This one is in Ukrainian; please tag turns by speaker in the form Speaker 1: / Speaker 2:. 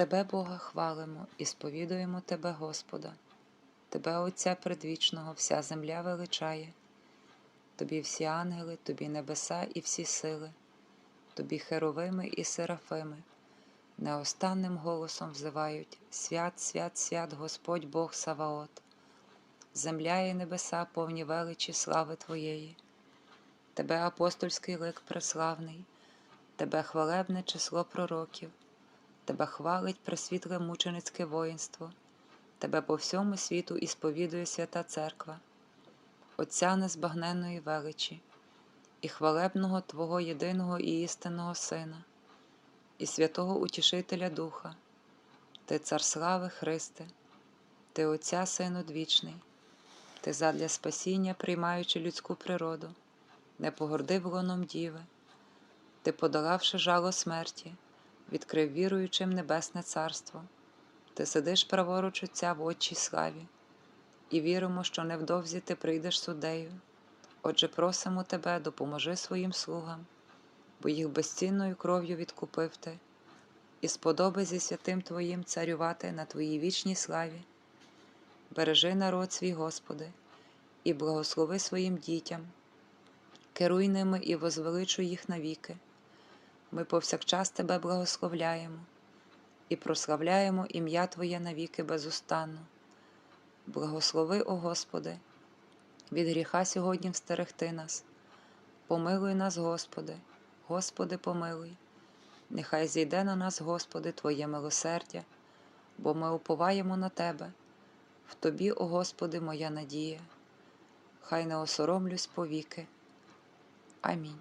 Speaker 1: Тебе, Бога, хвалимо і сповідуємо Тебе, Господа, Тебе, Отця предвічного, вся земля величає, Тобі всі ангели, Тобі небеса і всі сили, Тобі херовими і серафими, неостанним голосом взивають Свят, свят, свят Господь Бог Саваот, земля і небеса повні величі слави Твоєї, Тебе апостольський лик преславний, Тебе хвалебне число пророків. Тебе хвалить пресвітле мученицьке воїнство, Тебе по всьому світу ісповідує свята Церква, Отця незбагненної величі, і хвалебного Твого єдиного і істинного Сина, і святого Утішителя Духа, Ти цар слави Христе, Ти Отця Син одвічний, Ти задля спасіння, приймаючи людську природу, не погордив лоном діви, Ти, подолавши жало смерті, відкрив віруючим Небесне Царство, ти сидиш праворуч Отця в Отчій славі, і віримо, що невдовзі ти прийдеш суддею. Отже, просимо тебе, допоможи своїм слугам, бо їх безцінною кров'ю відкупив ти, і сподоби зі святим Твоїм царювати на Твоїй вічній славі. Бережи народ свій, Господи, і благослови своїм дітям, керуй ними і возвеличуй їх навіки. Ми повсякчас Тебе благословляємо і прославляємо ім'я Твоє навіки безустанно. Благослови, о Господи, від гріха сьогодні встерегти нас. Помилуй нас, Господи, Господи, помилуй. Нехай зійде на нас, Господи, Твоє милосердя, бо ми уповаємо на Тебе. В Тобі, о Господи, моя надія. Хай не осоромлюсь повіки. Амінь.